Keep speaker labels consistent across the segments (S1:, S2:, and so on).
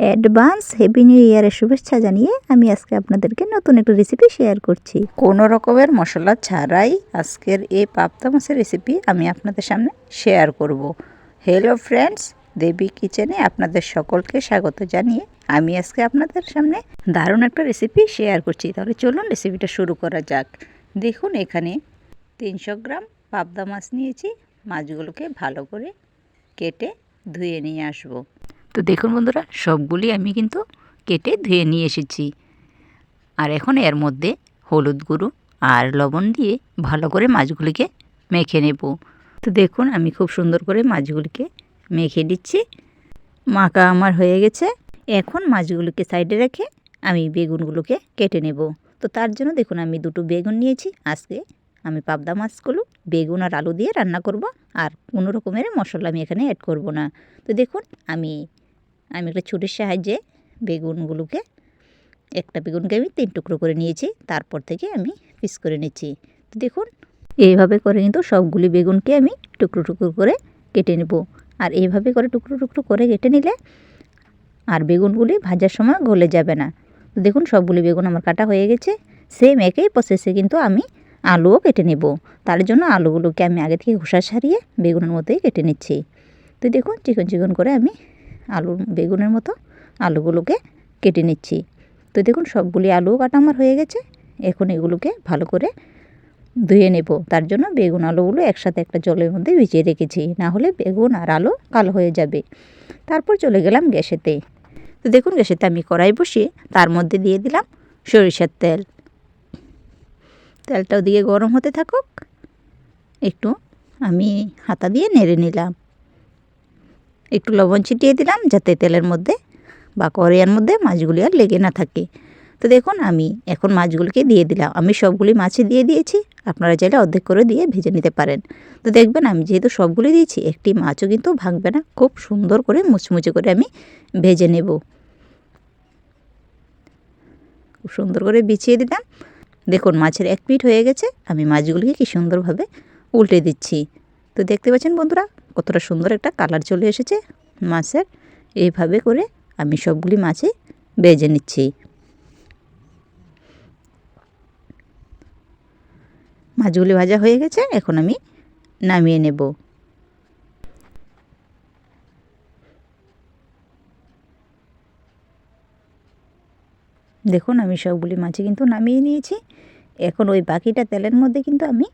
S1: Advance happy new ইয়ারের শুভেচ্ছা জানিয়ে আমি আজকে আপনাদেরকে নতুন একটা রেসিপি শেয়ার করছি। কোনো রকমের মশলা ছাড়াই আজকের এই পাবদা মাছের রেসিপি আমি আপনাদের সামনে শেয়ার করব। হ্যালো ফ্রেন্ডস দেবী কিচেনে আপনাদের সকলকে স্বাগত জানিয়ে আমি আজকে আপনাদের সামনে দারুণ একটা রেসিপি শেয়ার করছি। তাহলে চলুন রেসিপিটা শুরু করা যাক। দেখুন এখানে তিনশো গ্রাম পাবদা মাছ নিয়েছি। মাছগুলোকে ভালো করে কেটে ধুয়ে নিয়ে আসব। তো দেখুন বন্ধুরা, সবগুলি আমি কিন্তু কেটে ধুয়ে নিয়ে এসেছি। আর এখন এর মধ্যে হলুদ গুঁড়ো আর লবণ দিয়ে ভালো করে মাছগুলিকে মেখে নেব। তো দেখুন, আমি খুব সুন্দর করে মাছগুলিকে মেখে দিচ্ছি মাখা আমার হয়ে গেছে। এখন মাছগুলোকে সাইডে রেখে আমি বেগুনগুলোকে কেটে নেব। তো তার জন্য দেখুন, আমি দুটো বেগুন নিয়েছি। আজকে আমি পাবদা মাছগুলো বেগুন আর আলু দিয়ে রান্না করব। আর কোনো রকমের মশলা আমি এখানে অ্যাড করব না। তো দেখুন, আমি আমি একটা ছুরির সাহায্যে বেগুনগুলোকে, একটা বেগুনকে আমি তিন টুকরো করে নিয়েছি, তারপর থেকে আমি পিস করে নিচ্ছি। তো দেখুন, এইভাবে করে কিন্তু সবগুলি বেগুনকে আমি টুকরো টুকরো করে কেটে নেব। আর এইভাবে করে টুকরো টুকরো করে কেটে নিলে আর বেগুনগুলি ভাজার সময় গলে যাবে না। তো দেখুন, সবগুলি বেগুন আমার কাটা হয়ে গেছে। সেম একই প্রসেসে কিন্তু আমি আলুও কেটে নেব। তার জন্য আলুগুলোকে আমি আগে থেকে খোসা সারিয়ে বেগুনের মতোই কেটে নিচ্ছি। তো দেখুন, চিকন চিকন করে আমি আলু বেগুনের মতো আলুগুলোকে কেটে নিচ্ছি। তো দেখুন, সবগুলি আলুও কাটা আমার হয়ে গেছে। এখন এগুলোকে ভালো করে ধুয়ে নেব। তার জন্য বেগুন আলুগুলো একসাথে একটা জলের মধ্যে ভিজিয়ে রেখেছি। না হলে বেগুন আর আলু কালো হয়ে যাবে। তারপর চলে গেলাম গ্যাসেতে। তো দেখুন, গ্যাসেতে আমি কড়াই বসিয়ে তার মধ্যে দিয়ে দিলাম সরিষার তেল। তেলটাও দিয়ে গরম হতে থাকুক। একটু আমি হাতা দিয়ে নেড়ে নিলাম। একটু লবণ ছিটিয়ে দিলাম যাতে তেলের মধ্যে বা কড়াইয়ের মধ্যে মাছগুলি আর লেগে না থাকে। তো দেখুন, আমি এখন মাছগুলিকে দিয়ে দিলাম। আমি সবগুলি মাছে দিয়ে দিয়েছি। আপনারা চাইলে অর্ধেক করে দিয়ে ভেজে নিতে পারেন। তো দেখবেন, আমি যেহেতু সবগুলি দিয়েছি, একটি মাছও কিন্তু ভাঙবে না। খুব সুন্দর করে মুচমুচে করে আমি ভেজে নেব। খুব সুন্দর করে বিছিয়ে দিলাম। দেখুন, মাছের এক পিঠ হয়ে গেছে। আমি মাছগুলিকে কি সুন্দরভাবে উল্টে দিচ্ছি। তো দেখতে পাচ্ছেন বন্ধুরা, কতটা সুন্দর একটা কালার চলে এসেছে মাছের। এইভাবে করে আমি সবগুলি মাছই বেজে নিচ্ছি। মাছগুলি ভাজা হয়ে গেছে, এখন আমি নামিয়ে নেব। দেখুন, আমি সবগুলি মাছে কিন্তু নামিয়ে নিয়েছি। এখন ওই বাকিটা তেলের মধ্যে কিন্তু আমি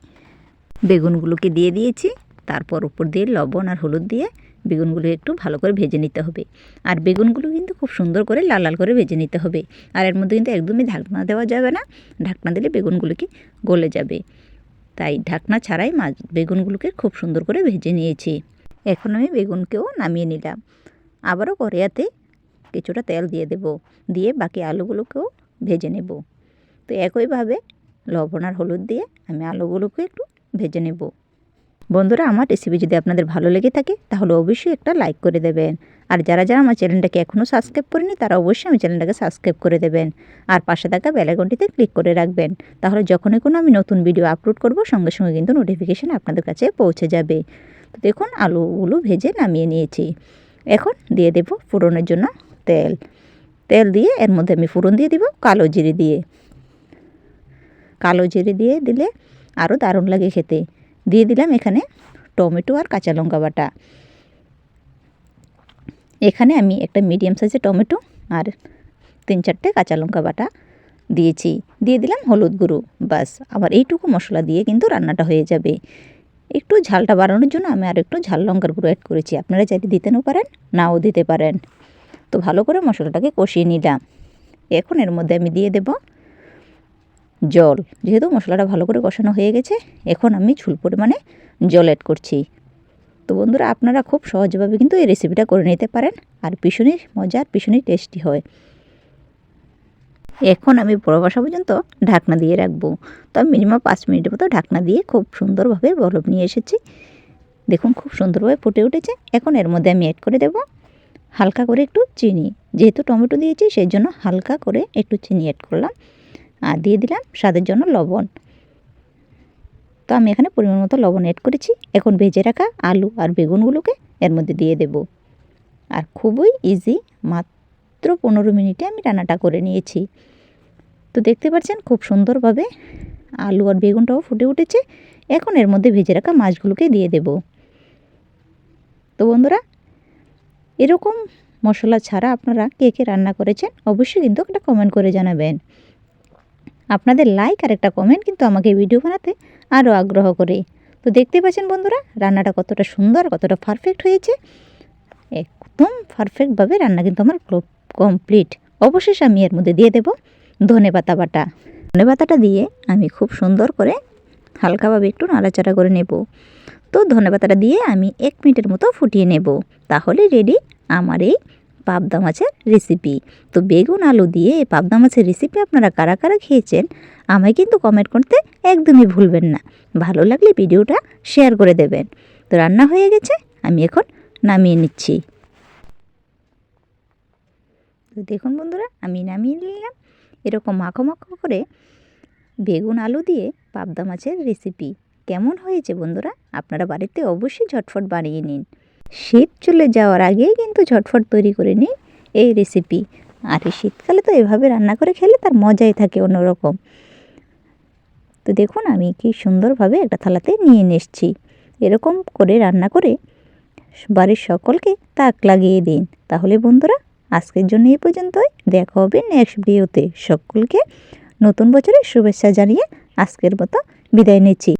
S1: বেগুনগুলোকে দিয়ে দিয়েছি। তারপর উপর দিয়ে লবণ আর হলুদ দিয়ে বেগুনগুলো একটু ভালো করে ভেজে নিতে হবে। আর বেগুনগুলো কিন্তু খুব সুন্দর করে লাল লাল করে ভেজে নিতে হবে। আর এর মধ্যে কিন্তু একদমই ঢাকনা দেওয়া যাবে না। ঢাকনা দিলে বেগুনগুলো কি গলে যাবে। তাই ঢাকনা ছাড়াই মাছ বেগুনগুলোকে খুব সুন্দর করে ভেজে নিয়েছি। এখন আমি বেগুনকেও নামিয়ে নিলাম। আবারও কড়াইয়াতে কিছুটা তেল দিয়ে দেব। দিয়ে বাকি আলুগুলোকেও ভেজে নেব। তো একইভাবে লবণ আর হলুদ দিয়ে আমি আলুগুলোকে একটু ভেজে নেব। বন্ধুরা, আমার রেসিপি যদি আপনাদের ভালো লেগে থাকে, তাহলে অবশ্যই একটা লাইক করে দেবেন। আর যারা যারা আমার চ্যানেলটাকে এখনও সাবস্ক্রাইব করেনি, তারা অবশ্যই আমি চ্যানেলটাকে সাবস্ক্রাইব করে দেবেন। আর পাশে থাকা বেলাঘন্টিতে ক্লিক করে রাখবেন। তাহলে যখনই কোনো আমি নতুন ভিডিও আপলোড করব, সঙ্গে সঙ্গে কিন্তু নোটিফিকেশান আপনাদের কাছে পৌঁছে যাবে। তো দেখুন, আলুগুলো ভেজে নামিয়ে নিয়েছি। এখন দিয়ে দেব ফোড়নের জন্য তেল। তেল দিয়ে এর মধ্যে আমি ফোড়ন দিয়ে দিব কালো জিরে দিয়ে। কালো জিরে দিয়ে দিলে আরও দারুণ লাগে খেতে। দিয়ে দিলাম এখানে টমেটো আর কাঁচা লঙ্কা বাটা। এখানে আমি একটা মিডিয়াম সাইজের টমেটো আর তিন চারটে কাঁচা লঙ্কা বাটা দিয়েছি। দিয়ে দিলাম হলুদ গুঁড়ো বাস আবার এইটুকু মশলা দিয়ে কিন্তু রান্নাটা হয়ে যাবে। একটু ঝালটা বাড়ানোর জন্য আমি আর একটু ঝাল লঙ্কার গুঁড়ো অ্যাড করেছি। আপনারা চাইলে দিতেও পারেন, নাও দিতে পারেন। তো ভালো করে মশলাটাকে কষিয়ে নিলাম। এখন এর মধ্যে আমি দিয়ে দেব জল। যেহেতু মশলাটা ভালো করে কষানো হয়ে গেছে, এখন আমি ঝুল পরিমাণে জল অ্যাড করছি। তো বন্ধুরা, আপনারা খুব সহজভাবে কিন্তু এই রেসিপিটা করে নিতে পারেন, আর ভীষণই মজার ভীষণই টেস্টি হয়। এখন আমি বড় বসা পর্যন্ত ঢাকনা দিয়ে রাখব। তো আমি মিনিমাম পাঁচ মিনিটের মতো ঢাকনা দিয়ে খুব সুন্দরভাবে বরফ নিয়ে এসেছি। দেখুন, খুব সুন্দরভাবে ফুটে উঠেছে। এখন এর মধ্যে আমি অ্যাড করে দেবো হালকা করে একটু চিনি। যেহেতু টমেটো দিয়েছি সেই জন্য হালকা করে একটু চিনি অ্যাড করলাম। আর দিয়ে দিলাম স্বাদের জন্য লবণ। তো আমি এখানে পরিমাণ মতো লবণ অ্যাড করেছি। এখন ভেজে রাখা আলু আর বেগুনগুলোকে এর মধ্যে দিয়ে দেব। আর খুবই ইজি মাত্র পনেরো মিনিটে আমি রান্নাটা করে নিয়েছি। তো দেখতে পাচ্ছেন খুব সুন্দরভাবে আলু আর বেগুনটাও ফুটে উঠেছে। এখন এর মধ্যে ভেজে রাখা মাছগুলোকে দিয়ে দেব। তো বন্ধুরা, এরকম মশলা ছাড়া আপনারা কে কে রান্না করেছেন অবশ্যই কিন্তু একটা কমেন্ট করে জানাবেন। আপনাদের লাইক আর একটা কমেন্ট কিন্তু আমাকে ভিডিও বানাতে আরও আগ্রহ করে। তো দেখতে পাচ্ছেন বন্ধুরা, রান্নাটা কতটা সুন্দর, কতটা পারফেক্ট হয়েছে। একদম পারফেক্টভাবে রান্না কিন্তু আমার কমপ্লিট অবশেষে আমি এর মধ্যে দিয়ে দেব ধনে পাতা বাটা। ধনে পাতাটা দিয়ে আমি খুব সুন্দর করে হালকাভাবে একটু নাড়াচাড়া করে নেব। তো ধনে পাতাটা দিয়ে আমি এক মিনিটের মতো ফুটিয়ে নেব। তাহলে রেডি আমার এই পাবদা মাছের রেসিপি তো বেগুন, আলু দিয়ে এই পাবদা মাছের রেসিপি আপনারা কারা কারা খেয়েছেন, আমায় কিন্তু কমেন্ট করতে একদমই ভুলবেন না। ভালো লাগলে ভিডিওটা শেয়ার করে দেবেন। তো রান্না হয়ে গেছে, আমি এখন নামিয়ে নিচ্ছি। তো দেখুন বন্ধুরা, আমি নামিয়ে নিলাম। এরকম মাখো মাখো করে বেগুন, আলু দিয়ে পাবদা মাছের রেসিপি কেমন হয়েছে বন্ধুরা, আপনারা বাড়িতে অবশ্যই ঝটফট বানিয়ে নিন। শীত চলে যাওয়ার আগেই কিন্তু ঝটফট তৈরি করে নিই এই রেসিপি আর এই শীতকালে তো এভাবে রান্না করে খেলে তার মজাই থাকে অন্যরকম। তো দেখুন আমি কি সুন্দরভাবে একটা থালাতে নিয়ে এসছি এরকম করে রান্না করে বাড়ির সকলকে তাক লাগিয়ে দিন। তাহলে বন্ধুরা, আজকের জন্য এই পর্যন্তই। দেখা হবে নেক্সট ভিডিওতে সকলকে নতুন বছরের শুভেচ্ছা জানিয়ে আজকের মতো বিদায় নিচ্ছি।